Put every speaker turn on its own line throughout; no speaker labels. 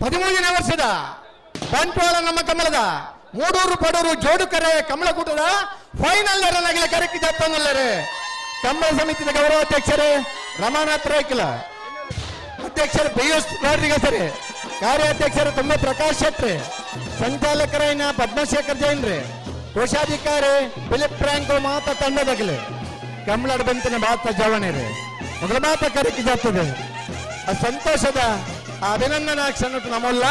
ಹದಿಮೂರನೇ ವರ್ಷದ ಬಂಟ್ವಾಳ ನಮ್ಮ ಕಮಲದ ಮೂಡೂರು ಪಡೂರು ಜೋಡುಕರೆ ಕಮಲಕೂಟದ ಫೈನಲ್ ನಗಲ ಕರೆಕ್ಟ್ ಜಪ್ಪನಲ್ಲರೆ ಕಮಲ ಸಮಿತಿಯ ಗೌರವಾಧ್ಯಕ್ಷರೇ ರಮಾನಾಥ್ ರೈಕಲ ಅಧ್ಯಕ್ಷರು ಎಸ್ ಸರಿ ಕಾರ್ಯಾಧ್ಯಕ್ಷರು ತುಂಬ ಪ್ರಕಾಶ್ ಶೆಟ್ಟಿ ಸಂಚಾಲಕರೈನ ಪದ್ಮಶೇಖರ್ ಜೈನ್ ರೀ ಕೋಶಾಧಿಕಾರಿ ಫಿಲಿಪ್ ಫ್ರಾಂಕ್ ಮಾತ ತಂಡದಾಗಲಿ. ಕಮಲಡ್ ಬಂತಿನ ಮಾತ ಜವಣಿ ರೀ ಮೊದಲ ಮಾತ ಕರೆಕ್ಟ್ ಜಾತದೆ ಆ ಸಂತೋಷದ ಆ ಅಭಿನಂದನಾ ಕ್ಷಣ ನಮ್ಮಲ್ಲ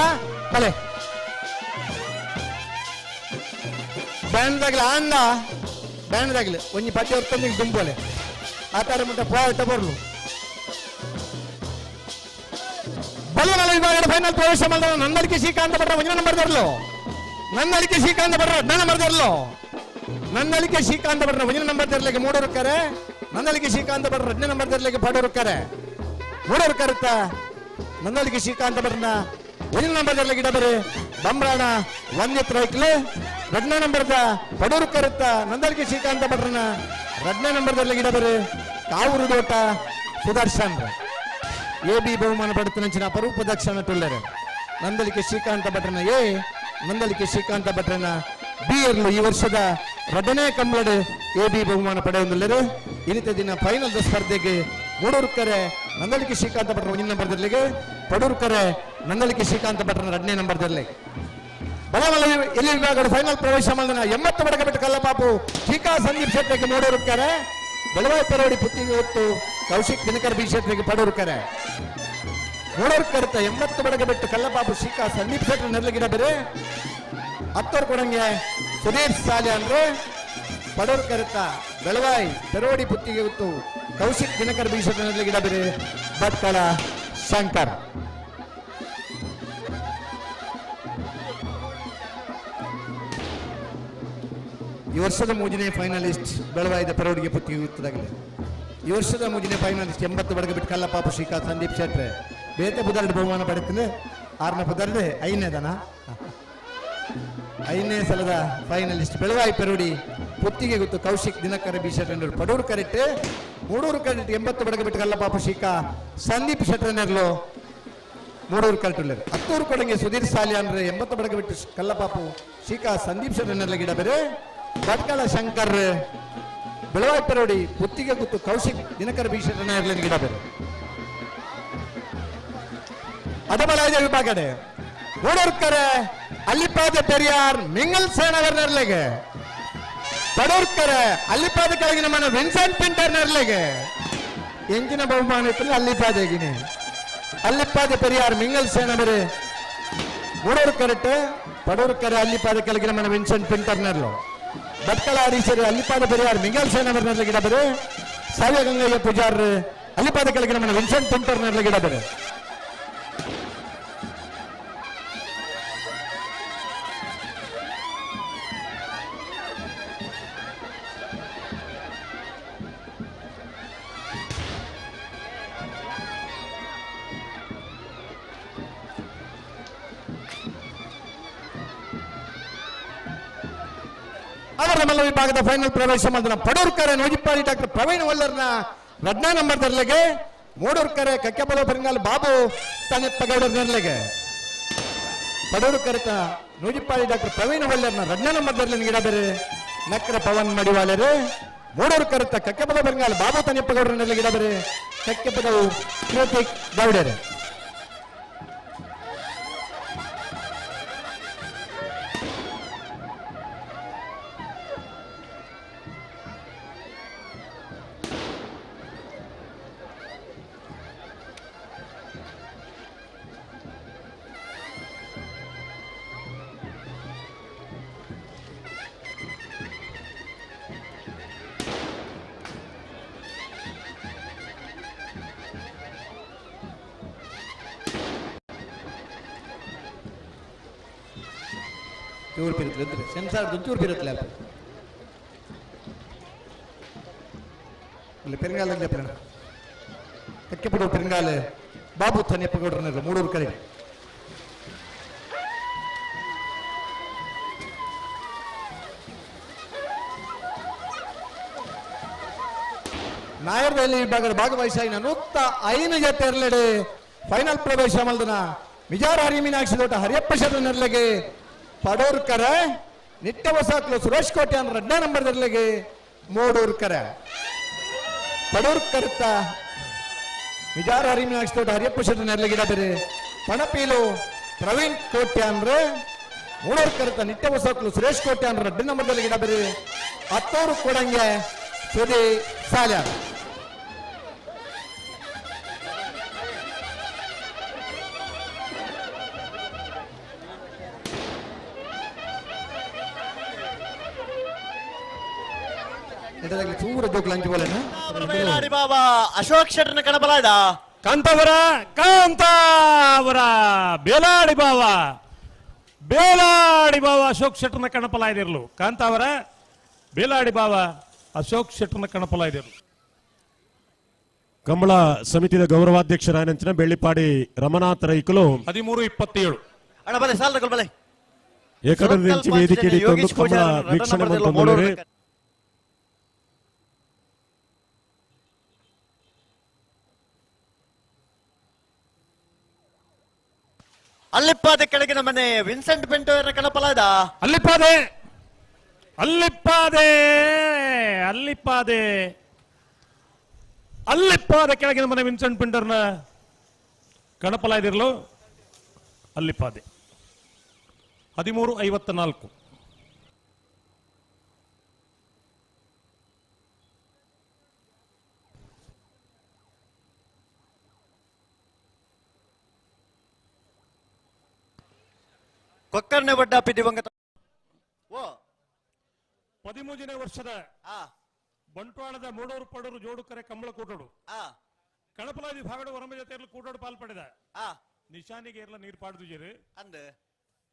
ಕಲೆ ಬ್ಯಾಂಡ್ದಾಗ್ಲಿ ಆಂದ ಬ್ಯಾಂಡ್ದಾಗ್ಲಿ ಒಂಜಿ ಪಟ್ಟಿ ಹೊರ್ತಂದಿಗೆ ದುಂಬೋಲೆ. ಆ ಥರ ಮುಟ್ಟ ಪೋಟ ಬರ್ಲು. ಬಲವಲ ವಿಭಾಗದ ಫೈನಲ್ ಪ್ರವೇಶ ಮಾಡಿದ ನಂದಲಿಕೆ ಶ್ರೀಕಾಂತ ಭಟ್ರ ಒಂಜನ ನಂಬರ್ ತರಲು ನಂದಲಿಕೆ ಶ್ರೀಕಾಂತ ಭಟ್ರ ಹದಿನ ನಂಬರ್ ತರಲು ನಂದಳಿಕೆ ಶ್ರೀಕಾಂತ ಭಟ್ರ ಒಂಜನ ನಂಬರ್ ತರಲಿಕ್ಕೆ ಮೂಡೋರು ಕರೆ ನಂದಳಿಕೆ ಶ್ರೀಕಾಂತ ಭಟ್ರ ಹದಿನ ನಂಬರ್ ತರಲಿಕ್ಕೆ ಪಡೂರು ಕರೆ ಮೂಡೋರು ಕರುತ್ತ ನಂದಲಿಕೆ ಶ್ರೀಕಾಂತ ಭಟ್ರನ ಒಂದು ನಂಬರ್ ಗಿಡ ಬರೆ. ಬಂಬ್ರಾಣ ಒಂದಿತ್ ರೈಕ್ಲೆ ರಡ್ನ ನಂಬರ್ದ ಪಡೂರು ಕರುತ್ತ ನಂದಲಿಕೆ ಶ್ರೀಕಾಂತ ಭಟ್ರನ ರಡ್ನ ನಂಬರ್ ಗಿಡ ಬರೆ. ಕಾವೂರು ದೋಟ ಸುದರ್ಶನ್. ಎ ಬಿ ಬಹುಮಾನ ಪಡುತ್ತಿನ ಅಪರೂಪ ದಕ್ಷಿಣ ಟುಲ್ಲರೆ. ನಂದಲಿಕೆ ಶ್ರೀಕಾಂತ ಭಟ್ರನ ಎ, ನಂದಲಿಕೆ ಶ್ರೀಕಾಂತ ಭಟ್ರನ ಬಿ ಇರ್ಲು. ಈ ವರ್ಷದ ರಡನೇ ಕಂಬಳಡೆ ಎ ಬಿ ಬಹುಮಾನ ಪಡೆಯುವುದಿಲ್ಲರು ಇನ್ನಿತ ದಿನ ಫೈನಲ್ ಸ್ಪರ್ಧೆಗೆ ಮೂಡೂರು ನಂದಲಿಕೆ ಶ್ರೀಕಾಂತ ಭಟ್ರ ಒಂದನೇ ನಂಬರ್ ದರ್ಲಿಗೆ. ಪಡೂರು ಕರೆ ನಂದಲಿಕೆ ಶ್ರೀಕಾಂತ ಭಟ್ರ ಎರಡನೇ ನಂಬರ್ ಬಲಮಲ್ಲ ಎಲ್ಲಿ ವಿಭಾಗದ ಫೈನಲ್ ಪ್ರವೇಶ ಮಾಡಿದ ಎಂಬತ್ತು ಬಡಕ ಬಿಟ್ಟು ಕಲ್ಲಪಾಪು ಶ್ರೀಕಾ ಸಂದೀಪ್ ಕ್ಷೇತ್ರಕ್ಕೆ ಮೂಡೂರು ಕರೆ. ಪರವಡಿ ಪುತ್ತಿ ಹೊತ್ತು ಕೌಶಿಕ್ ದಿನಕರ್ ಬಿ ಕ್ಷೇತ್ರಕ್ಕೆ ಪಡೂರು ಕರೆ. ಎಂಬತ್ತು ಬಡಕ ಬಿಟ್ಟು ಕಲ್ಲಪಾಪು ಶ್ರೀಕಾ ಸಂದೀಪ್ ಕ್ಷೇತ್ರ ನೆರಳಿಗಿಡ ಬೇರೆ. ಹತ್ತೋರು ಕೊಡಂಗೆ ಸುಧೀರ್ ಸಾಲೆ ಅಂದ್ರೆ ಪಡೂರು ಕರೆತ ಬೆಳವಾಯಿ ಪೆರೋಡಿ ಬುತ್ತಿಗೆ ಹೊತ್ತು ಕೌಶಿಕ್ ದಿನಕರ್ ಬಿ ಗಿಡ ಬೇರೆ. ಭಟ್ಕಳ ಶಂಕರ್. ಈ ವರ್ಷದ ಮೂಜನೇ ಫೈನಲಿಸ್ಟ್ ಬೆಳವಾಯಿದ ಪರವಡಿಗೆ ಪುತ್ತಿಗೆ ಗುರ್ತದಾಗಲಿ ಈ ವರ್ಷದ ಮೂಜನೇ ಫೈನಲಿಸ್ಟ್ ಎಂಬತ್ತು ಬಡಗ ಬಿಟ್ಟು ಕಲ್ಲಪಾಪ ಶ್ರೀಕಾಂತ್ ಸಂದೀಪ್ ಶೆಟ್ರೆ ಬೇತೆ ಬುಧರ್ಡ್ ಬಹುಮಾನ ಪಡೆತೀನಿ ಆರನೇ ಬುಧರ್ಡ್ ಐದನೇದನ ಐದನೇ ಸಲದ ಫೈನಲಿಸ್ಟ್ ಬೆಳವಾಯಿ ಪೆರೋಡಿ ಪುತ್ತಿಗೆ ಗೊತ್ತು. ಕೌಶಿಕ್ ದಿನಕರ ಬಿ ಶೆಟ್ರೆ ಪಡೂರು ಕರೆಕ್ಟ್ ಮೂಡೂರು ಕರೆಕ್ಟ್ ಎಂಬತ್ತು ಬಡಗ ಬಿಟ್ಟು ಪಾಪ ಶೀಕ. ಸಂದೀಪ್ ಶೆಟ್ರನೆರ್ಲು ಮೂಡೂರು ಕಲ್ಟುಳ್ಳರು ಹತ್ತೂರು ಕೊಡಂಗೆ ಸುಧೀರ್ ಸಾಲಿ ಅಂದ್ರೆ ಎಂಬತ್ತು ಬಡಗ ಬಿಟ್ಟು ಕಲ್ಲಪಾಪು ಶ್ರೀಕಾ ಸಂದೀಪ್ ಶೆಟ್ರನೆರ್ಲ ಗಿಡ ಬೇರೆ. ಭಟ್ಕಳ ಶಂಕರ್. ಬೆಳವಾಯ್ಪರೋಡಿ ಗುತ್ತಿಗೆ ಗೊತ್ತು. ಕೌಶಿಕ್ ದಿನಕರ ಬಿ ಶೆಟ್ರನೆರ್ಲ ಗಿಡ ಬೇರೆ. ಅದಬಲಾಯ್ದ ವಿಭಾಗಡೆ. ಮೂಡೂರ್ಕರೆ ಅಲ್ಲಿಪಾದ ಪೆರಿಯಾರ್. ಮಿಂಗಲ್ ಸೇನವರ್ ನೆರ್ಲೆಗೆ ಪಡೂರ್ಕರೆ ಅಲ್ಲಿಪಾದ ಕೆಳಗಿನ ಮನ ವಿನ್ಸೆಂಟ್ ಪಿಂಟರ್ ನೆರ್ಲೆಗೆ ಎಂಜಿನ ಬಹುಮಾನ ಇತ್ತು ಅಲ್ಲಿಪಾದಗಿನಿ ಅಲ್ಲಿಪಾದ ಪೆರಿಯಾರ್ ಮಿಂಗಲ್ ಸೇನವರೆ ಮೂಡೂರು ಕರೆಕ್ಟ್ ಪಡೂರು ಕರೆ ಅಲ್ಲಿಪಾದ ಕೆಳಗಿನ ಮನ ವಿನ್ಸೆಂಟ್ ಪಿಂಟರ್ ನೆರ್ಲು ಭಟ್ಕಳ ಹರೀಶರು ಅಲ್ಲಿಪಾದ ಪೆರಿಯಾರ್ ಮಿಂಗಲ್ ಸೇನವರ್ ನೆರ್ಲೆ ಗಿಡ ಬೇರೆ ಸಾವ್ಯ ಗಂಗಯ್ಯ ಪೂಜಾರ್ ಅಲ್ಲಿಪಾದ ಕೆಳಗಿನ ಮನ ವಿನ್ಸೆಂಟ್ ಪಿಂಟರ್ ನೆರ್ಲೆ ಗಿಡ ಬೇರೆ ಅವರ ಮಲ್ಲ ವಿಭಾಗದ ಫೈನಲ್ ಪ್ರವೇಶ ಮಾಡಿದ ಪಡೂರ್ಕರೆ ನೋಜಿಪ್ಪಾಡಿ ಡಾಕ್ಟರ್ ಪ್ರವೀಣ್ ವಲ್ಲರ್ನ ರಡ್ನಾ ನಂಬರ್ ದರ್ಲೆಗೆ ಮೂಡೂರ್ಕರೆ ಕಕ್ಕೆಬಲ ಪರಿಂಗಾಲ್ ಬಾಬು ತನೆಪ್ಪಗೌಡರ್ ನೆರ್ಲೆಗೆ ಪಡೂರು ಕರೆತ ನೂಜಿಪ್ಪಾಡಿ ಡಾಕ್ಟರ್ ಪ್ರವೀಣ್ ವಲ್ಲರ್ನ ರಡ್ನಾ ನಂಬರ್ ದರ್ಲೆ ಗಿಡ ಬೇರೆ ನಕ್ರ ಪವನ್ ಮಡಿವಾಲೆರೆ ಮೂಡೂರು ಕರೆತ ಕಕ್ಕೆಬಲ ಪರಿಂಗಾಲ್ ಬಾಬು ತನೆಪ್ಪಗೌಡರ್ ನೆರ್ಲೆ ಗಿಡ ಬೇರೆ ಕಕ್ಕೆಪದವು ಕೃತಿಕ್ ಗೌಡರೆ ಚೂರು ಪಿರುತ್ತಲೆ ಅಂದ್ರೆ ಸೆನ್ಸಾರ್ ಚೂರು ಪಿರುತ್ತಲೆ ಅಲ್ಪ ಇಲ್ಲಿ ಪೆರಿಂಗಾಲ ಪೆರಣ ಕಕ್ಕೆ ಬಿಡು ಪೆರಿಂಗಾಲ. ಬಾಬು ತನ್ನೆಪ್ಪಗೌಡರನ್ನ ಮೂಡೂರು ಕರೆ ನಾಯರ್ದಲ್ಲಿ ಭಾಗದ ಭಾಗವಹಿಸಿ ನೂತ್ತ ಐನ ಜೊತೆ ಎರಲೆಡೆ ಫೈನಲ್ ಪ್ರವೇಶ ಮಲ್ದನ. ಮಿಜಾರ ಹರಿಮೀನಾಕ್ಷಿ ದೊಡ್ಡ ಹರಿಯಪ್ಪ ಶರಣ ನೆರಳಿಗೆ ಪಡೋರ್ಕರ ನಿತ್ಯ ಹೊಸಾಕ್ಲು ಸುರೇಶ್ ಕೋಟೆ ಅಂದ್ರೆ ಎರಡನೇ ನಂಬರ್ ನೆರಳಿಗೆ ಮೋಡೂರ್ಕರ ಪಡೋರ್ಕರ್ತ ವಿಜಾರ ಹರಿಮೀನಾಕ್ಷಿ ದೊಡ್ಡ ಹರಿಯಪ್ಪ ಶೆಟ್ಟಿ ಪಣಪೀಲು ಪ್ರವೀಣ್ ಕೋಟೆ ಅಂದ್ರೆ ಮೂಡೋರ್ಕರ್ತ ನಿತ್ಯ ಹೊಸಾಕ್ಲು ಸುರೇಶ್ ಕೋಟೆ ಅಂದ್ರೆ ಎರಡನೇ ನಂಬರ್ ಬೇರೆ ಹತ್ತೂರು ಕೊಡಂಗೆ ಸುದಿ ಸಾಲ್ಯ ಎಡದಾಗಲಿ ಚೂರ ಜೋಕ್ಲು ಹಂಚಿ ಬೋಲೇನ
ಬೇಲಾಡಿ ಬಾಬಾ. ಅಶೋಕ್ ಶೆಟ್ಟರ್ನ ಕಣಬಲಾಯ್ದ
ಕಾಂತಾವರ ಕಾಂತಾವರ. ಬೇಲಾಡಿ ಬಾವ ಬೇಲಾಡಿ ಬಾವ ಅಶೋಕ್ ಶೆಟ್ಟರ್ನ ಕಣಪಲ ಇದಿರ್ಲು. ಕಾಂತಾವರ ಬೇಲಾಡಿ ಬಾವ ಅಶೋಕ್ ಶೆಟ್ಟರ್ನ ಕಣಪಲ ಇದಿರ್ಲು.
ಕಂಬಳ ಸಮಿತಿಯ ಗೌರವಾಧ್ಯಕ್ಷರಾಯನಂಚಿನ ಬೆಳ್ಳಿಪಾಡಿ ರಮನಾಥ ರೈಕಲು.
ಹದಿಮೂರು ಇಪ್ಪತ್ತೇಳು.
ಅಣ್ಣ ಬಲೆ ಸಾಲ ಬಲೆ
ಏಕದಂಚಿ ವೇದಿಕೆಯಲ್ಲಿ ತಂದು ಕಂಬಳ ವೀಕ್ಷಣೆ ಮಂತೊಂದುಳ್ಳರೆ
ಅಲ್ಲಿಪ್ಪಾದ ಕೆಳಗಿನ ಮನೆ, ವಿನ್ಸೆಂಟ್ ಪೆಂಟೋಯರ್ನ ಇದ
ಅಲ್ಲಿಪ್ಪಾದೆ ಅಲ್ಲಿಪ್ಪಾದೆ ಅಲ್ಲಿಪ್ಪಾದೆ. ಅಲ್ಲಿಪ್ಪಾದೆ ಕೆಳಗಿನ ಮನೆ ವಿನ್ಸೆಂಟ್ ಪಿಂಟರ್ನ ಕಣಪಲ ಇದಿರಲು ಅಲ್ಲಿಪ್ಪಾದೆ. ಹದಿಮೂರು ಐವತ್ತ ನಾಲ್ಕು
ಕೊಕ್ಕರ್ನೆ ಬಡ್ಡ ದಿವಂಗತ ಓ.
ಪದಿಮೂಜನೇ ವರ್ಷದ
ಆ.
ಬಂಟ್ವಾಳದ ಮೂಡೂರು ಪಡೂರು ಜೋಡುಕರೆ ಕಂಬಳ ಕೂಟೋಡು
ಆ.
ಕಣಪಲ ವಿಭಾಗದ ಹೊರಮ ಜೊತೆಯಲ್ಲಿ ಕೂಟೋಡು ಪಾಲ್ಪಡಿದ
ಆ.
ನಿಶಾನಿಗೆ ಎಲ್ಲ ನೀರು ಪಾಡ್ದುಜಿರು
ಅಂದೆ.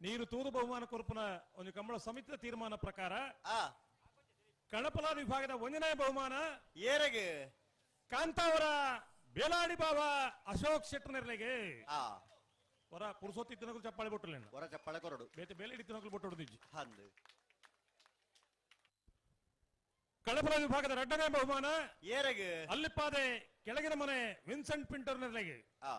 ನೀರು ತೂದು ಬಹುಮಾನ ಕೊರಪನ ಒಂದು ಕಂಬಳ ಸಮಿತಿಯ ತೀರ್ಮಾನ ಪ್ರಕಾರ
ಆ.
ಕಣಪಲ ವಿಭಾಗದ ಒಂದನೇ ಬಹುಮಾನ
ಏರೆಗೆ.
ಕಾಂತಾವರ ಬೇಲಾಡಿ ಬಾಬಾ ಅಶೋಕ್ ಶೆಟ್ಟರ್ ನೆರಳಿಗೆ
ಆ.
ಹೊರ ಪುರುಸೋತಿ ತಿನ್ನಗಳು ಚಪ್ಪಾಳೆ ಬಿಟ್ಟಲ್ಲ
ಹೊರ ಚಪ್ಪಾಳೆ ಕೊರಡು.
ಬೇತೆ ಬೇಲೆ ಇಡಿ ತಿನ್ನಗಳು ಬಿಟ್ಟು ಹೊಡೆದಿಜ್ಜಿ
ಹಂದು.
ಕಳಪಲ ವಿಭಾಗದ ಎರಡನೇ ಬಹುಮಾನ.
ಏರೆಗೆ.
ಅಲ್ಲಿಪ್ಪಾದೆ ಕೆಳಗಿನ ಮನೆ ವಿನ್ಸೆಂಟ್ ಪಿಂಟರ್ ನೆಲೆಗೆ
ಆ.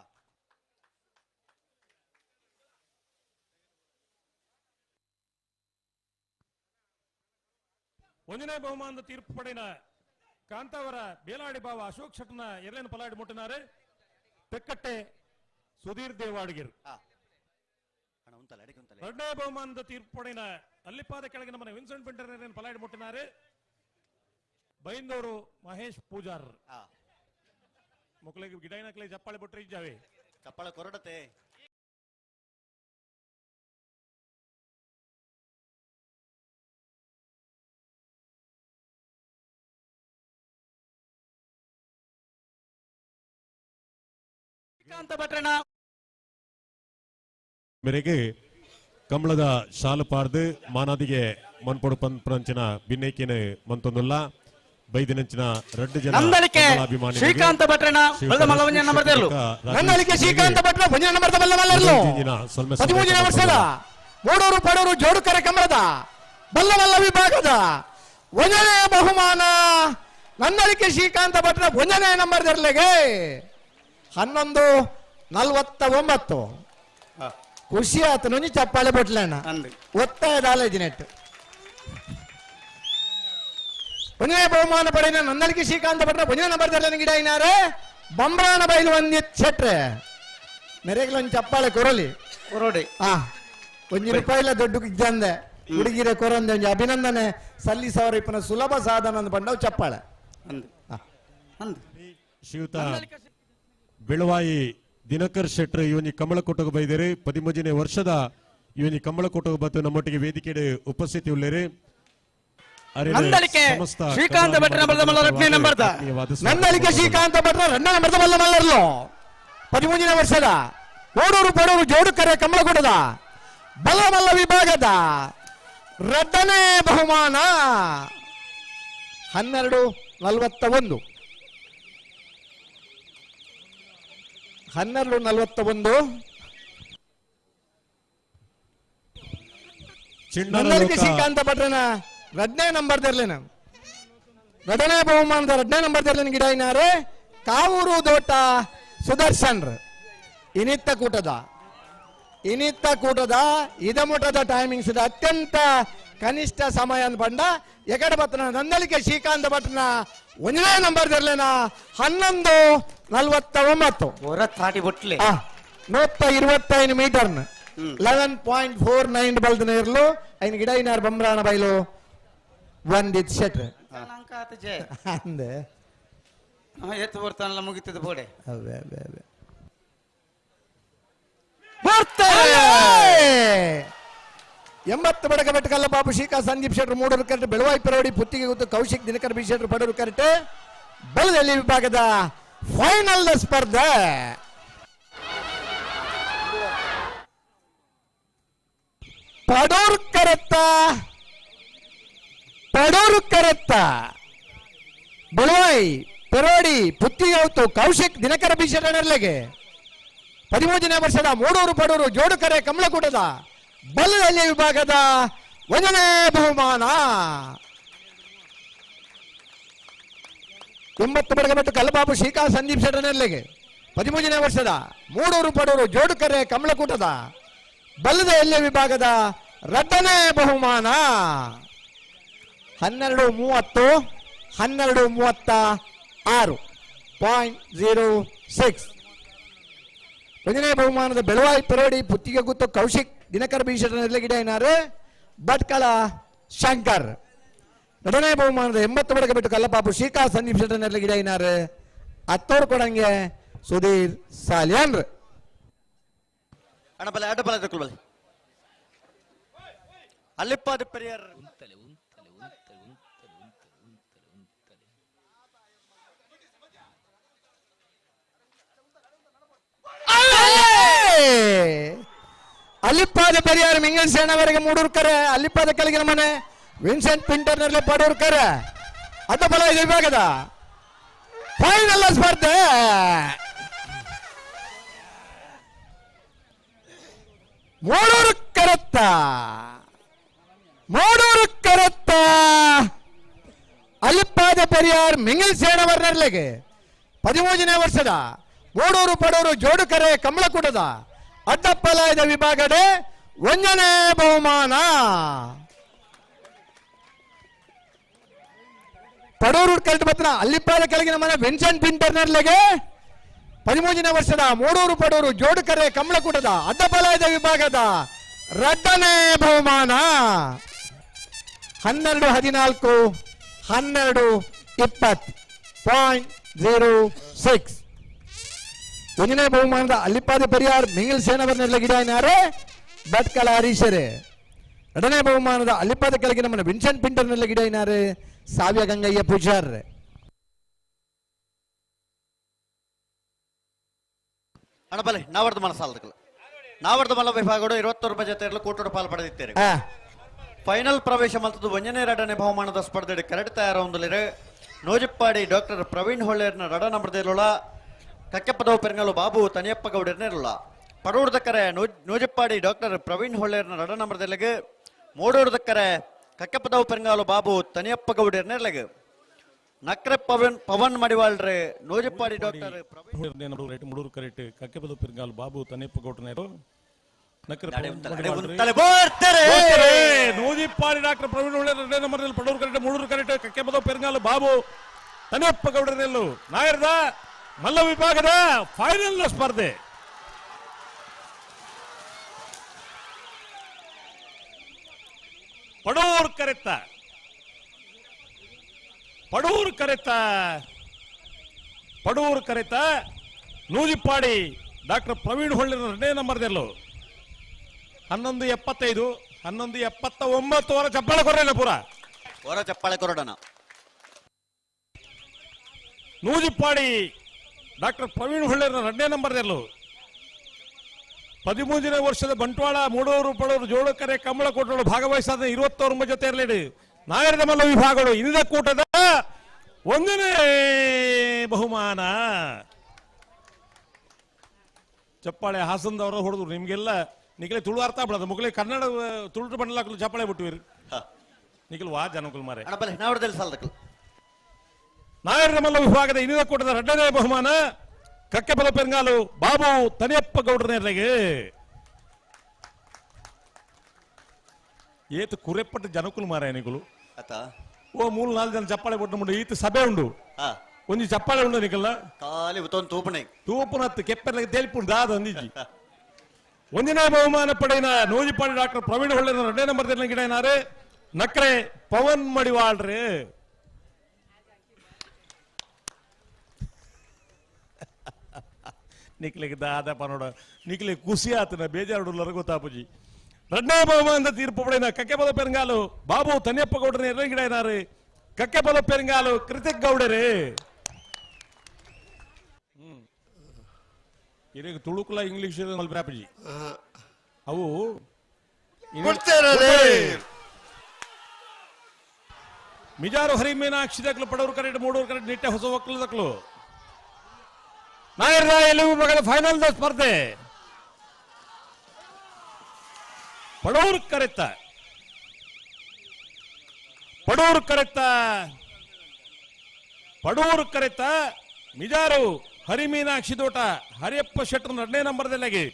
ಒಂದನೇ ಬಹುಮಾನದ ತೀರ್ಪು ಪಡೆನ ಕಾಂತಾವರ ಬೇಲಾಡಿ ಬಾವ ಅಶೋಕ್ ಶೆಟ್ಟನ ಎರಡನೇ ಪಲಾಡಿ ಮುಟ್ಟಿನಾರೆ ತೆಕ್ಕಟ್ಟೆ ಸುಧೀರ್ ದೇವಾಡಿಗಿರ್ ಎರಡನೇ ಬಹುಮಾನದ ತೀರ್ಪಡಿನ ಅಲ್ಲಿಪಾದ ಕೆಳಗಿನ ಮನೆ ವಿನ್ಸೆಂಟ್ ಪಿಂಟರ್ ಎರಡನೇ ಮುಟ್ಟಿದ್ದಾರೆ ಮುಟ್ಟಿನಾರೆ ಬೈಂದೂರು ಮಹೇಶ್ ಪೂಜಾರ್. ಮಕ್ಕಳಿಗೆ ಗಿಡ ಚಪ್ಪಾಳೆ ಬಿಟ್ರೆ ಇದ್ದಾವೆ
ಚಪ್ಪಾಳೆ ಕೊರಡತೆ
ಮೇರೆಗೆ ಕಮಲದ ಶಾಲು ಪಾರ್ದು ಮಾನಾದಿಗೆ ಮನ್ಪೊಡು ಪಂಚನ ಭಿನ್ನೈಕಿನ ಮಂತೊಂದುಲ್ಲ ಬೈದಿನಂಚಿನ ರಡ್ಡು ಜನ
ನಂದಳಿಕೆ
ಕಂಬಳಾಭಿಮಾನಿಗಳಿಗೆ
ಶ್ರೀಕಾಂತ ಭಟ್ರಣ
ಶ್ರೀಯುತ
ಬೆಳೆದ ಮಲ್ಲವನ್ಯ ನಂಬರ್ ತೆರಲು
ರಾಜೇಶ್
ನನ್ನಳಿಕೆ ಶ್ರೀಕಾಂತ ಭಟ್ರ ಮುಂದಿನ ನಂಬರ್ ಬಲ್ಲ ಮಲ್ಲರ್ಲು
ಇಂದಿನ ಸೊಲ್ಮೆ
ಹದಿಮೂರನೇ ವರ್ಷದ. ಮೂಡೂರು ಪಡೂರು ಜೋಡುಕರ ಕಮಲದ. ಬಲ್ಲವಲ್ಲ ವಿಭಾಗದ. ಒಂದನೇ ಬಹುಮಾನ. ನನ್ನಲಿಕೆ ಶ್ರೀಕಾಂತ ಭಟ್ರ ಒಂದನೇ ನಂಬರ್ ದರ್ಲೆಗೆ ಹನ್ನೊಂದು ನಲ್ವತ್ತ ಒಂಬತ್ತು ಖುಷಿ ಆಯ್ತು ನುಂಜಿ ಚಪ್ಪಾಳೆ ಬಿಟ್ಲಣ್ಣ
ಒತ್ತಾಯ
ಒತ್ತಾಯ ನೆಟ್ ಒಂದನೇ ಬಹುಮಾನ ಪಡೆಯ ನನ್ನಳಿಕೆ ಶ್ರೀಕಾಂತ ಭಟ್ರ ಒಂದನೇ ನಂಬರ್ ದರ್ಲೆ ಗಿಡ ಏನಾರೆ ಬಂಬ್ರಾಣ ಬೈಲು ಒಂದಿತ್ ಶೆಟ್ರೆ ಮೆರೆಗ್ಲೊಂದು ಚಪ್ಪಾಳೆ ಕೊರಲಿ.
ಕೊರೋಡಿ.
ಹಾ. ಒಂದು ರೂಪಾಯಿ ಇಲ್ಲ ದೊಡ್ಡ ಇದ್ದಂದೆ. ಹುಡುಗಿರೆ ಕೊರಂದೆ ಒಂದು ಅಭಿನಂದನೆ. ಸಲ್ಲಿಸವರ ಇಪ್ಪನ ಸುಲಭ ಸಾಧನ ಅಂದ್ ಬಂಡವ್ ಚಪ್ಪಾಳೆ.
ಅಂದ್. ಅಂದ್
ಶ್ರೀಯುತ ಬೆಳವಾಯಿ ದಿನಕರ್ ಶೆಟ್ರ್ ಇವನಿ ಕಮಲ ಕೊಟ್ಟಗ ಬೈದೇರಿ. ಪದಿಮೂಜನೇ ವರ್ಷದ ಇವನಿ ಕಮಲ ಬಂದು ನಮ್ಮೊಟ್ಟಿಗೆ ವೇದಿಕೆಡೆ ಉಪಸ್ಥಿತಿ ಉಳ್ಳೇರಿ
ಶ್ರೀಕಾಂತ ಭಟ್ರ ಮಲ್ಲ.
ನನ್ನಳಿಕೆ ಶ್ರೀಕಾಂತ ಭಟ್ರ ರನ್ನ ನಂಬರ್ದ ಬಲ್ಲ ಮಲ್ಲರ್ಲು. ವರ್ಷದ ಓಡೂರು ಪಡೂರು ಜೋಡುಕರೆ ಕಮಲಗುಡದ ಬಲ್ಲಮಲ್ಲ ವಿಭಾಗದ ರಡ್ಡನೇ ಬಹುಮಾನ. ಹನ್ನೆರಡು ನಲವತ್ತ ಒಂದು. ಹನ್ನೆರಡು ನಲವತ್ತ ಒಂದು ಶ್ರೀಕಾಂತ ಭಟ್ರನ ರಜ್ನೆ ನಂಬರ್ ದರ್ಲೇನ ರಡನೇ ಬಹುಮಾನದ ರಡ್ನೇ ನಂಬರ್ ದರ್ಲೇನ ಗಿಡ ಇನ್ನಾರೆ ಕಾವೂರು ದೋಟ ಸುದರ್ಶನ್ ಇನಿತ್ತ ಕೂಟದ. ಇನಿತ್ತ ಕೂಟದ ಇದ ಮುಟದ ಟೈಮಿಂಗ್ಸ್ ಅತ್ಯಂತ ಕನಿಷ್ಠ ಸಮಯ ಬಂಡ ಎಕಡೆ ಬತ್ತನ ನಂದಲಿಕೆ ಶ್ರೀಕಾಂತ ಭಟ್ನ ಒಂದನೇ ನಂಬರ್ ಇರ್ಲೇನ ಹನ್ನೊಂದು ನಲ್ವತ್ತ ಒಂಬತ್ತು
ಹೊರ ತಾಟಿ ಬೊಟ್ಲೆ.
ಆ, ನೂತ್ತ ಇರುವತ್ತೈದು metre eleven point four nine ಬಲ್ದನ ಇರ್ಲು ಐನ್ ಗಿಡ ಇನಾರ್ ಬಂಬ್ರಾಣ ಬೈಲು. ಒಂದಿದ್ ಶೆಟ್ರ್.
ಅಂಕ ಆತ ಜಯ
ಅಂದೆ.
ಅವ ಎತ್ತು ಬರ್ತಾನಲ್ಲ ಮುಗಿತದ ಬೋಡೆ.
ಅವೇ ಅವೇ ಅವೇ ಎಂಬತ್ತು ಬಡಗ ಬೆಟ್ಟಕಲ್ಲ ಬಾಬು ಶೀಕಾ, ಸಂದೀಪ್ ಶೆಟ್ರು ಮೂಡರು ಕರೆಕ್ಟ್ ಬೆಳವಾಯಿ ಪರೋಡಿ ಪುತ್ತಿಗೆ ಗೊತ್ತು ಕೌಶಿಕ್, ದಿನಕರ್, ಬಿ ಶೆಟ್ರು ಪಡೋರು ಕರೆಕ್ಟ್. ಬಲದಲ್ಲಿ ವಿಭಾಗದ ಫೈನಲ್ ಸ್ಪರ್ಧೆ. ಪಡೋರು ಕರೆತ್ತ ಪಡೋರು ಕರೆತ್ತ. ಬಳುವಾಯಿ ಪೆರೋಡಿ ಪುತ್ತಿಗೌತು ಕೌಶಿಕ್, ದಿನಕರ ಬೀಸರನರ್ಲೆಗೆ ಹದಿಮೂರನೇ ವರ್ಷದ ಮೂಡೂರು ಪಡೂರು ಜೋಡುಕರೆ, ಕಮಲಕೂಟದ. ಬಲದಲ್ಲಿ ವಿಭಾಗದ ಒಂದನೇ ಬಹುಮಾನ. ಎಂಬತ್ತು ಮತ್ತು ಕಲ್ಲಬಾಬು ಶ್ರೀಕಾ ಸಂದೀಪ್ ಶೆಟ್ಟನಲ್ಲಿಗೆ ಹದಿಮೂರನೇ ವರ್ಷದ ಮೂಡೂರು ಪಡೂರು ಜೋಡುಕರೆ ಕಮಲಕೂಟದ ಬಲ್ಲದ ಎಲ್ಲೆ ವಿಭಾಗದ ರಟನೆ ಬಹುಮಾನ. ಹನ್ನೆರಡು ಮೂವತ್ತು, ಹನ್ನೆರಡು ಮೂವತ್ತ ಆರು. Point zero six. ಒಂದನೇ ಬಹುಮಾನದ ಬೆಳವಾಯಿ ಪರೋಡಿ ಪುತ್ತಿಗೆ ಗುತ್ತು ಕೌಶಿಕ್ ದಿನಕರ ಬೀಸರನಲ್ಲಿ ಗಿಡ ಏನಾರು ಭಟ್ಕಳ ಶಂಕರ್ ಎರಡನೇ ಬಹುಮಾನದ ಎಂಬತ್ತು ಬಡಗ ಬಿಟ್ಟು ಕಲ್ಲಪಾಪು ಶ್ರೀಕಾ ಸಂದೀಪ್ ಶೆಟ್ಟನಲ್ಲಿ ಗಿಡ ಏನಾರು ಹತ್ತೋರು ಕೊಡಂಗೆ ಸುಧೀರ್ ಸಾಲಿಯನ್ರು
ಅಣ್ಣ ಬಲೆ ಅಡ್ಡ ಬಲ ಬಲೆ ಅಲ್ಲಿಪ್ಪಾದ ಪೆರಿಯರ್
ಅಲ್ಲಿಪ್ಪಾದ ಪರಿಹಾರ ಮಿಂಗಲ್ ಸೇನವರೆಗೆ ಮೂಡೂರ್ ಕರೆ, ಅಲ್ಲಿಪ್ಪಾದ ಕೆಳಗಿನ ಮನೆ, ವಿನ್ಸೆಂಟ್ ಪಿಂಟರ್ನಲ್ಲಿ ಕರೆ. ಅಡ್ಡ ಬಲ ಇದೆ ವಿಭಾಗದ ಫೈನಲ್ ಸ್ಪರ್ಧೆ. ಮೂಡೂರು ಕರತ್ತ ಮೂಡೂರು ಕರತ್ತ. ಅಲ್ಲಿಪ್ಪಾದ ಪರಿಹಾರ ಮಿಂಗಲ್ ಸೇನವರ್ನರ್ಲೆಗೆ ಹದಿಮೂರನೇ ವರ್ಷದ ಮೂಡೂರು ಪಡೂರು ಜೋಡುಕರೆ ಕಮಲಕೂಟದ ಅಡ್ಡಪ್ಪಲಾಯದ ವಿಭಾಗಡೆ ಒಂದನೇ ಬಹುಮಾನ. ಪಡೂರು ಕಲ್ಟ್ ಬತ್ತನ ಅಲ್ಲಿಪ್ಪಾದ ಕೆಳಗಿನ ಮನೆ ವಿನ್ಸೆಂಟ್ ಪಿಂಟರ್ನರ್ಲೆಗೆ ಹದಿಮೂರನೇ ವರ್ಷದ ಮೂಡೂರು ಪಡೂರು ಜೋಡುಕರೆ ಕಮಲಕೂಟದ ಅಡ್ಡಪಲಾಯದ ವಿಭಾಗದ ರಡ್ಡನೇ ಬಹುಮಾನ. ಹನ್ನೆರಡು ಹದಿನಾಲ್ಕು, ಹನ್ನೆರಡು ಇಪ್ಪತ್ತು ಪಾಯಿಂಟ್ ಜೀರೋ ಸಿಕ್ಸ್ ಒಂದನೇ ಬಹುಮಾನದ ಅಲ್ಲಿಪಾದಿ ಪರಿಹಾರ್ ಮಿಂಗಲ್ ಸೇನವರ್ನೆಲ್ಲ ಗಿಡ ಏನಾರೆ ಭಟ್ಕಲ ಹರೀಶರೇ ಎರಡನೇ ಬಹುಮಾನದ ಅಲ್ಲಿಪ್ಪಾದ ಕೆಳಗೆ ನಮ್ಮ ವಿನ್ಸೆಂಟ್ ಪಿಂಟರ್ನೆಲ್ಲ ಗಿಡ ಏನಾರೆ ಸಾವ್ಯ ಗಂಗಯ್ಯ ಪೂಜಾರ್
ಅಣಬಲೆ ಬಲೆ ನಾವರ್ದ ಮನ ಸಾಲದ ನಾವರ್ದ ಮಲ ವಿಭಾಗಗಳು ರೂಪಾಯಿ ಜೊತೆ ಇರಲು ಪಾಲು ಪಡೆದಿದ್ದೇವೆ
ಪಡೆದಿತ್ತೇರಿ
ಫೈನಲ್ ಪ್ರವೇಶ ಮಲ್ತದ್ದು ಒಂದನೇ ಎರಡನೇ ಬಹುಮಾನದ ಸ್ಪರ್ಧೆ ತಯಾರ ತಯಾರೊಂದಲಿರೆ ನೋಜಿಪ್ಪಾಡಿ ಡಾಕ್ಟರ್ ಪ್ರವೀಣ್ ಹೊಳ್ಳೇರ್ನ ರಡ ನಂಬರ್ದಿರುಳ ಕಕ್ಕೆಪ್ಪದವು ಪೆರಂಗಲು ಬಾಬು ತನಿಯಪ್ಪ ಗೌಡರ್ನಿರುಳ ಪಡೂರ್ದಕ್ಕರೆ ನೋಜಿಪ್ಪಾಡಿ ಡಾಕ್ಟರ್ ಪ್ರವೀಣ್ ಹೊಳ್ಳೆರ್ನ ರಡ ನಂಬರ್ದೆಲೆಗೆ ಮೂಡೂರ್ದಕ್ಕರೆ ಕಕ್ಕೆಪ್ಪದವು ಪೆರಂಗಾಲು ಬಾಬು ತನಿಯಪ್ಪ ಗೌಡರ್ನಿರ್ಲೆಗೆ ನಕ್ರೆ ಪವನ್ ಪವನ್ ಮಡಿವಾಳ್ರೆ ನೋಜಿಪ್ಪಾಡಿ ಡಾಕ್ಟರ್ ಪ್ರವೀಣ್
ರೇಟ್ ಮುಡೂರು ಕರೆಕ್ಟ್ ಕಕ್ಕೆಬದು ಪಿರ್ಗಾಲ್ ಬಾಬು ತನೆಪ್ಪ ಗೌಟನೇರು ನಕ್ಕರೆ
ಗಾಡಿ ಉಂಟಲ್ಲ, ಗಾಡಿ
ಪವನ್
ಉಂಟಲ್ಲ, ಬರ್ತಾರೆ.
ನೂದಿಪ್ಪಾಡಿ ಡಾಕ್ಟರ್ ಪ್ರವೀಣ್ ಒಳ್ಳೆ ಎರಡನೇ ನಂಬರ್ನಲ್ಲಿ ಪಡೂರು ಕರೆಕ್ಟ್ ಮೂಡೂರು ಕರೆಕ್ಟ್ ಕಕ್ಕೆಬದು ಪಿರ್ಗಾಲ್ ಬಾಬು ತನೆಪ್ಪ ಗೌಡರೆಲ್ಲು ನಾಯರ್ದ ಮಲ್ಲ ವಿಭಾಗದ ಫೈನಲ್ ಸ್ಪರ್ಧೆ. ಪಡೂರ್ ಕರೆತ್ತ ಪಡೂರ್ ಕರೆತ್ತ ಪಡೂರ್ ಕರೆತ. ನೂಜಿಪ್ಪಾಡಿ ಡಾಕ್ಟರ್ ಪ್ರವೀಣ್ ಹೊಳ್ಳಿನ ಎರಡನೇ ನಂಬರ್ದೆಲ್ಲು ಹನ್ನೊಂದು ಎಪ್ಪತ್ತೈದು ಹನ್ನೊಂದು ಎಪ್ಪತ್ತ ಒಂಬತ್ತು ವರ ಚಪ್ಪಾಳೆ ಕೊರ್ರೇನ ಪೂರ.
ಹೊರ ಚಪ್ಪಾಳೆ ಕೊರಡನ.
ನೂಜಿಪ್ಪಾಡಿ ಡಾಕ್ಟರ್ ಪ್ರವೀಣ್ ಹೊಳ್ಳಿನ ಎರಡನೇ ನಂಬರ್ದೆಲ್ಲು ಹದಿಮೂರನೇ ವರ್ಷದ ಬಂಟ್ವಾಳ ಮೂಡೂರು ಜೋಳು ಜೋಳಕರೆ ಕಂಬಳ ಭಾಗವಹಿಸಾದ ಇರುವತ್ತೊಂಬ ಜೊತೆ ಇರಲಿ ನಾಗರಿಕ ಮಲ್ಲ ವಿಭಾಗಗಳು ಇಂದ ಕೂಟದ ಒಂದನೇ ಬಹುಮಾನ. ಚಪ್ಪಾಳೆ ಹಾಸನದವರು ಹೊಡೆದ್ರು. ನಿಮ್ಗೆಲ್ಲ ನಿಖಲೆ ತುಳು ಅರ್ಥ ಬಿಡೋದು ಮುಗಲೆ ಕನ್ನಡ ತುಳು ಬಂಡ್ಲಾಕಲು ಚಪ್ಪಾಳೆ ಬಿಟ್ಟಿವಿ ನಿಖಲ್ ವಾ ಜನಕುಲ್ ಮಾರೆ.
ಅಣ್ಣ ಬಲೆ ನಾವರ್ದಲ್ಲಿ ಸಾಲದಕ್ಕಲ್ಲ
ನಾಗರಿಕ ಮಲ್ಲ ವಿಭಾಗದ ಇನ್ನಿನ ಕೂಟದ ಎರಡನೇ ಬಹುಮಾನ ಕಕ್ಕೆಬಲ ಪೆಂಗಾಲು ಬಾಬು ತನಿಯಪ್ಪ ಗೌಡರನೆರಗೆ ಏತು ಕುರೆಪಟ್ಟು ಜನಕುಲು ಮಾರಾಯನಿಗಳು
ಆತ.
ಓ ಮೂರು ನಾಲ್ಕು ಜನ ಚಪ್ಪಾಳೆ ಕೊಟ್ಟು ಈತ ಸಭೆ ಉಂಡು. ಒಂಜಿ ಚಪ್ಪಾಳೆ ಉಂಡು ನಿಕಲ್ಲ
ಖಾಲಿ ಉತ್ತೊಂದು ತೂಪಣೆ.
ತೂಪುನತ್ತು ಕೆಪ್ಪೆರ್ಲಗೆ ತೇಲ್ಪುಂಡು ದಾದ ಅಂದಿಜ್ಜಿ. ಒಂದಿನ ಬಹುಮಾನ ಪಡೆಯಿನ ನೂಜಿಪಾಡಿ ಡಾಕ್ಟರ್ ಪ್ರವೀಣ್ ಹೊಳ್ಳಿನ ಎರಡನೇ ನಂಬರ್ ಗಿಡ ಏನಾರು? ನಕ್ರೆ ಪವನ್ ಮಡಿವಾಳ್ರಿ. ನಿಕ್ಲಿಗೆ ದಾದ ಪನೋಡ ನಿಕ್ಲಿಗೆ ಖುಷಿ ಆತನ ಬೇಜಾರು ಗೊತ್ತಾಪುಜಿ ಎರಡನೇ ಬಹುಮಾನದ ತೀರ್ಪು ಪಡೆನ ಕಕ್ಕೆ ಬಲ ಪೆರಂಗಾಲು ಬಾಬು ತನ್ಯಪ್ಪ ಗೌಡರೇ ಎರಡನೇ ಗಿಡ ಏನಾರು ಕಕ್ಕೆ ಬಲ ಪೆರಂಗಾಲು ಕೃತಿಕ್ ಗೌಡರೇ. ಇರಿಗೆ ತುಳುಕುಲ ಇಂಗ್ಲಿಷ್ ಮಲ್ಪ್ರಾಪಜಿ ಅವು ಮಿಜಾರು ಹರಿ ಮೀನಾಕ್ಷಿ ದಕ್ಲು ಪಡವರು ಕರೆಕ್ಟ್ ಮೂಡೋರು ಕರೆಕ್ಟ್ ನಿಟ್ಟೆ ಹೊಸ ಒಕ್ಕಲು ದಕ್ಲು. ನಾಯರ್ದ ಎಲ್ಲಿಗೂ ಮಗಳ ಫೈನಲ್ ಸ್ಪರ್ಧೆ. ಪಡೂರು ಕರೆತ. ಪಡೂರು ಕರೆತ. ಪಡೂರು ಕರೆತ. ಮಿಜಾರು ಹರಿಮೀನಾಕ್ಷಿ ತೋಟ. ಹರಿಯಪ್ಪ ಶೆಟ್ಟರ್ ಎರಡನೇ ನಂಬರ್ದಲ್ಲಿಗೆ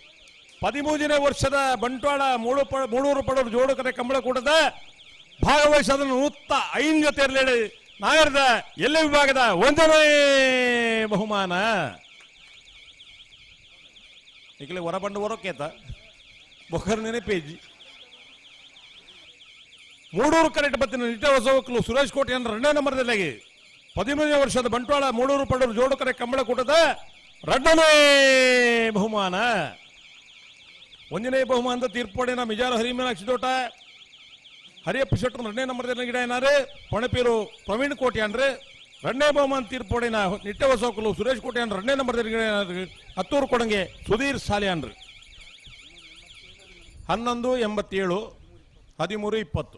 ಪದಿಮೂರನೇ ವರ್ಷದ ಬಂಟ್ವಾಳ ಮೂಳು ಮೂಳೂರು ಪಡೋರು ಜೋಡು ಕರೆ ಕಂಬಳ ಕೂಟದ ಭಾಗವಹಿಸದ ನೂತ್ತ ಐನ್ ಜೊತೆ ಇರಲಿ ನಾಗರದ ಎಲ್ಲ ವಿಭಾಗದ ಒಂದನೇ ಬಹುಮಾನ? ಈಗಲೇ ಹೊರಬಂಡು ಹೊರಕೇತ ಬೊಕರ್ ನೆನಪೇಜಿ ಮೂಡೂರು ಕರೆಕ್ಟ್ ಬತ್ತಿನ ನಿಟ್ಟ ಹೊಸ ಒಕ್ಕಲು ಸುರೇಶ್ ಕೋಟೆ ಅಂದ್ರೆ ಎರಡನೇ ನಂಬರ್ದಲ್ಲಿಗೆ ಪದಿಮೂರನೇ ವರ್ಷದ ಬಂಟ್ವಾಳ ಮೂಡೂರು ಪಡೋರು ಜೋಡು ಕರೆ ಕಂಬಳ ಕೂಟದ ಎರಡನೇ ಬಹುಮಾನ. ಒಂದನೇ ಬಹುಮಾನದ ತೀರ್ಪುಡಿನ ಮಿಜಾರ ಹರಿಮೀನಾಕ್ಷಿ ತೋಟ ಹರಿಯಪ್ಪ ಶೆಟ್ಟರು ಎರಡನೇ ನಂಬರ್ದಲ್ಲಿ ಗಿಡ ಏನಾರೆ? ಪಣಪೀರು ಪ್ರವೀಣ್ ಕೋಟೆ ಅಂದ್ರೆ ಎರಡನೇ ಬಹುಮಾನ ತೀರ್ಪೋಡಿನ ನಿಟ್ಟೆ ಹೊಸಕಲು ಸುರೇಶ್ ಕೋಟೆ ಅಂದ್ರೆ ರಣ್ಣೆ ನಂಬರ್ ಹತ್ತೂರು ಕೊಡಂಗೆ ಸುಧೀರ್ ಸಾಲೆ ಅನ್ರಿ. ಹನ್ನೊಂದು ಎಂಬತ್ತೇಳು, ಹದಿಮೂರು, ಇಪ್ಪತ್ತು.